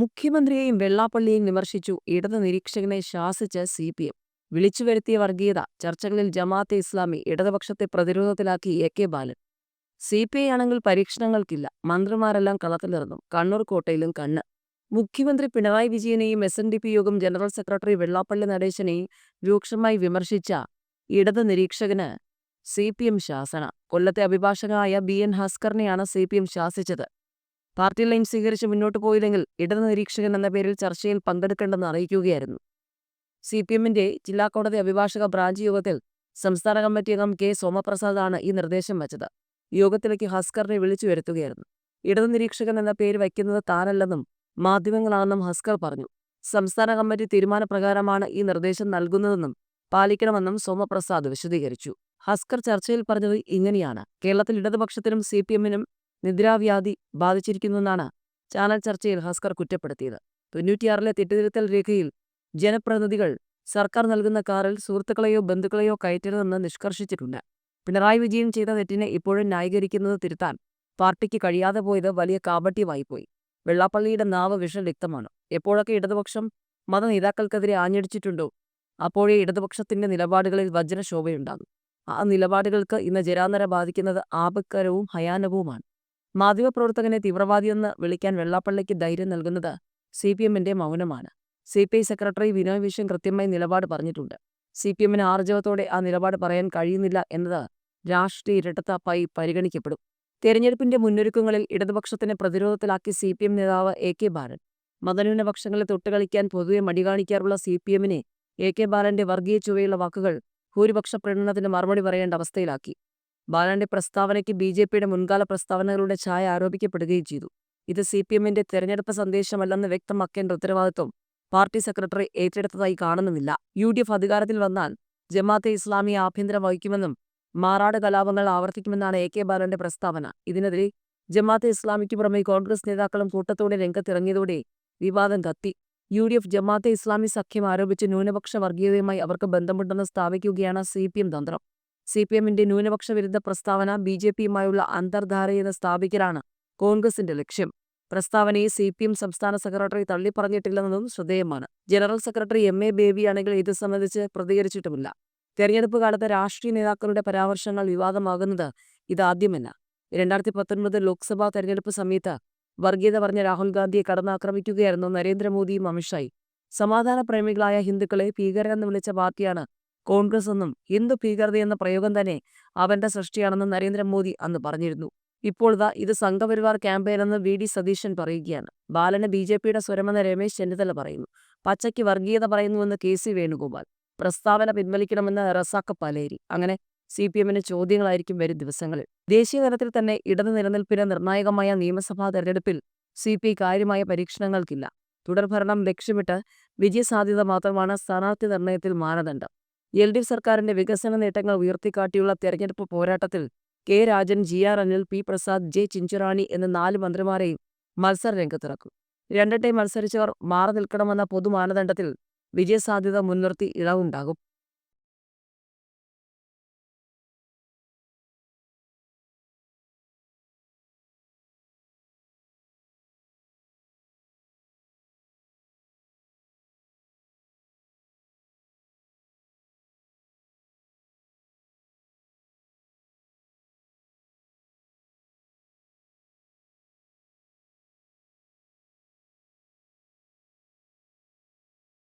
മുഖ്യമന്ത്രിയെയും വെള്ളാപ്പള്ളിയെയും വിമർശിച്ചു. ഇടത് നിരീക്ഷകനെ ശാസിച്ച് സി പി എം. വിളിച്ചുവരുത്തിയ വർഗീയത ചർച്ചകളിൽ ജമാഅത്തെ ഇസ്ലാമി ഇടതുപക്ഷത്തെ പ്രതിരോധത്തിലാക്കി A K Balan. C P I ആണെങ്കിൽ പരീക്ഷണങ്ങൾക്കില്ല. മന്ത്രിമാരെല്ലാം കളത്തിലിറങ്ങും. കണ്ണൂർ കോട്ടയിലും കണ്ണ്. മുഖ്യമന്ത്രി Pinarayi വിജയനെയും S N D P Yogam general secretary Vellappally നടേശനെയും രൂക്ഷമായി വിമർശിച്ച ഇടത് നിരീക്ഷകന് സി പി എം ശാസന. കൊല്ലത്തെ അഭിഭാഷകനായ ബി എൻ ഹസ്കറിനെയാണ് സി പി എം ശാസിച്ചത്. പാർട്ടി ലൈൻ സ്വീകരിച്ച് മുന്നോട്ട് പോയില്ലെങ്കിൽ ഇടത് നിരീക്ഷകൻ എന്ന പേരിൽ ചർച്ചയിൽ പങ്കെടുക്കേണ്ടെന്ന് അറിയിക്കുകയായിരുന്നു. സി പി എമ്മിന്റെ ജില്ലാ കോടതി അഭിഭാഷക ബ്രാഞ്ച് യോഗത്തിൽ സംസ്ഥാന കമ്മിറ്റി അംഗം കെ. സോമപ്രസാദാണ് ഈ നിർദ്ദേശം വച്ചത്. യോഗത്തിലേക്ക് ഹസ്കറിനെ വിളിച്ചു വരുത്തുകയായിരുന്നു. ഇടത് നിരീക്ഷകൻ എന്ന പേര് വയ്ക്കുന്നത് താനല്ലെന്നും മാധ്യമങ്ങളാണെന്നും ഹസ്കർ പറഞ്ഞു. സംസ്ഥാന കമ്മിറ്റി തീരുമാനപ്രകാരമാണ് ഈ നിർദ്ദേശം നൽകുന്നതെന്നും പാലിക്കണമെന്നും സോമപ്രസാദ് വിശദീകരിച്ചു. ഹസ്കർ ചർച്ചയിൽ പറഞ്ഞത് ഇങ്ങനെയാണ്. കേരളത്തിൽ ഇടതുപക്ഷത്തിനും സി പി എമ്മിനും നിദ്രാവ്യാധി ബാധിച്ചിരിക്കുന്നുവെന്നാണ് ചാനൽ ചർച്ചയിൽ ഹസ്കർ കുറ്റപ്പെടുത്തിയത്. തൊണ്ണൂറ്റിയാറിലെ തെറ്റുതിരുത്തൽ രേഖയിൽ ജനപ്രതിനിധികൾ സർക്കാർ നൽകുന്ന കാറിൽ സുഹൃത്തുക്കളെയോ ബന്ധുക്കളെയോ കയറ്റരുതെന്ന് നിഷ്കർഷിച്ചിട്ടുണ്ട്. പിണറായി വിജയൻ ചെയ്ത തെറ്റിനെ ഇപ്പോഴും ന്യായീകരിക്കുന്നത് തിരുത്താൻ പാർട്ടിക്ക് കഴിയാതെ പോയത് വലിയ കാപട്യമായിപ്പോയി. വെള്ളാപ്പള്ളിയുടെ നാവ് വിഷലിക്തമാണ് എപ്പോഴൊക്കെ ഇടതുപക്ഷം മതനേതാക്കൾക്കെതിരെ ആഞ്ഞടിച്ചിട്ടുണ്ടോ അപ്പോഴേ ഇടതുപക്ഷത്തിന്റെ നിലപാടുകളിൽ വജ്രശോഭയുണ്ടാകും. ആ നിലപാടുകൾക്ക് ഇന്ന് ജരാനര ബാധിക്കുന്നത് ആപക്കരവും ഭയാനകവുമാണ് മാധ്യമപ്രവർത്തകനെ തീവ്രവാദിയെന്ന് വിളിക്കാൻ വെള്ളാപ്പള്ളിക്ക് ധൈര്യം നൽകുന്നത് സി പി എമ്മിന്റെ മൗനമാണ്. C P I secretary Binoy Viswam കൃത്യമായി നിലപാട് പറഞ്ഞിട്ടുണ്ട്. സി പി എമ്മിന് ആർജവത്തോടെ ആ നിലപാട് പറയാൻ കഴിയുന്നില്ല എന്നത് രാഷ്ട്രീയ ഇരട്ടത്താപ്പായി പരിഗണിക്കപ്പെടും. തെരഞ്ഞെടുപ്പിന്റെ മുന്നൊരുക്കങ്ങളിൽ ഇടതുപക്ഷത്തിനെ പ്രതിരോധത്തിലാക്കി സി പി എം നേതാവ് എ കെ ബാലൻ മതന്യൂനപക്ഷങ്ങളെ തൊട്ടുകളിക്കാൻ പൊതുവെ മടികാണിക്കാറുള്ള സി പി എമ്മിനെ എ കെ ബാലന്റെ വർഗീയ ചുവയുള്ള വാക്കുകൾ ഭൂരിപക്ഷ പ്രകടനത്തിന് മറുപടി പറയേണ്ട അവസ്ഥയിലാക്കി. ബാലന്റെ പ്രസ്താവനയ്ക്ക് ബി ജെ പിയുടെ മുൻകാല പ്രസ്താവനകളുടെ ഛായ ആരോപിക്കപ്പെടുകയും ചെയ്തു. ഇത് സി പി എമ്മിന്റെ തെരഞ്ഞെടുപ്പ് സന്ദേശമല്ലെന്ന് വ്യക്തമാക്കേണ്ട ഉത്തരവാദിത്വം പാർട്ടി സെക്രട്ടറി ഏറ്റെടുത്തതായി കാണുന്നുമില്ല. യു ഡി എഫ് അധികാരത്തിൽ വന്നാൽ ജമാഅത്തെ ഇസ്ലാമി ആഭ്യന്തരം വഹിക്കുമെന്നും മാറാട് കലാപങ്ങൾ ആവർത്തിക്കുമെന്നാണ് എ കെ ബാലന്റെ പ്രസ്താവന. ഇതിനെതിരെ ജമാഅത്തെ ഇസ്ലാമിക്ക് പുറമെ കോൺഗ്രസ് നേതാക്കളും കൂട്ടത്തോടെ രംഗത്തിറങ്ങിയതോടെ വിവാദം കത്തി. U D F Jamaat e Islami സഖ്യം ആരോപിച്ച് ന്യൂനപക്ഷ വർഗീയതയുമായി അവർക്ക് ബന്ധമുണ്ടെന്ന് സ്ഥാപിക്കുകയാണ് സി പി എം തന്ത്രം. സി പി എമ്മിന്റെ ന്യൂനപക്ഷ വിരുദ്ധ പ്രസ്താവന ബി ജെ പിയുമായുള്ള അന്തർധാരയെന്ന് സ്ഥാപിക്കലാണ് കോൺഗ്രസിന്റെ ലക്ഷ്യം. പ്രസ്താവനയെ സി പി എം സംസ്ഥാന സെക്രട്ടറി തള്ളിപ്പറഞ്ഞിട്ടില്ലെന്നതും ശ്രദ്ധേയമാണ്. ജനറൽ സെക്രട്ടറി എം എ ബേബിയാണെങ്കിൽ ഇത് സംബന്ധിച്ച് പ്രതികരിച്ചിട്ടുമില്ല. തെരഞ്ഞെടുപ്പ് കാലത്ത് രാഷ്ട്രീയ നേതാക്കളുടെ പരാമർശങ്ങൾ വിവാദമാകുന്നത് ഇതാദ്യമല്ല രണ്ടായിരത്തി പത്തൊൻപത് ലോക്സഭാ തെരഞ്ഞെടുപ്പ് സമയത്ത് വർഗീയത പറഞ്ഞ രാഹുൽ ഗാന്ധിയെ കടന്നാക്രമിക്കുകയായിരുന്നു നരേന്ദ്രമോദിയും അമിത്ഷായും. സമാധാന പ്രേമികളായ ഹിന്ദുക്കളെ ഭീകരരെന്ന് വിളിച്ച പാർട്ടിയാണ് കോൺഗ്രസ് എന്നും ഹിന്ദു ഭീകരത എന്ന പ്രയോഗം തന്നെ അവന്റെ സൃഷ്ടിയാണെന്ന് നരേന്ദ്രമോദി അന്ന് പറഞ്ഞിരുന്നു. ഇപ്പോൾ ഇതാ ഇത് സംഘപരിവാർ ക്യാമ്പയിനെന്ന് വി. ഡി. സതീശൻ പറയുകയാണ്. ബാലന് ബി ജെ പിയുടെ സ്വരമെന്ന് രമേശ് ചെന്നിത്തല പറയുന്നു. പച്ചയ്ക്ക് വർഗീയത പറയുന്നുവെന്ന് കെ. സി. വേണുഗോപാൽ. പ്രസ്താവന പിൻവലിക്കണമെന്ന് റസാഖ് പലേരി. അങ്ങനെ സി. പി. എമ്മിന് ചോദ്യങ്ങളായിരിക്കും വരും ദിവസങ്ങളിൽ. ദേശീയ തലത്തിൽ തന്നെ ഇടതു നിലനിൽപ്പിന് നിർണായകമായ നിയമസഭാ തെരഞ്ഞെടുപ്പിൽ സി. പി. കാര്യമായ പരീക്ഷണങ്ങൾക്കില്ല. തുടർഭരണം ലക്ഷ്യമിട്ട് വിജയസാധ്യത മാത്രമാണ് സ്ഥാനാർത്ഥി നിർണയത്തിൽ മാനദണ്ഡം. എൽ ഡി എഫ് സർക്കാരിന്റെ വികസന നേട്ടങ്ങൾ ഉയർത്തിക്കാട്ടിയുള്ള തെരഞ്ഞെടുപ്പ് പോരാട്ടത്തിൽ K Rajan G R Anil P Prasad J Chinchurani എന്ന നാല് മന്ത്രിമാരെയും മത്സര രംഗത്തിറക്കും. രണ്ടിട്ടെ മത്സരിച്ചവർ മാറി നിൽക്കണമെന്ന പൊതുമാനദണ്ഡത്തിൽ വിജയസാധ്യത മുൻനിർത്തി ഇളവുണ്ടാകും.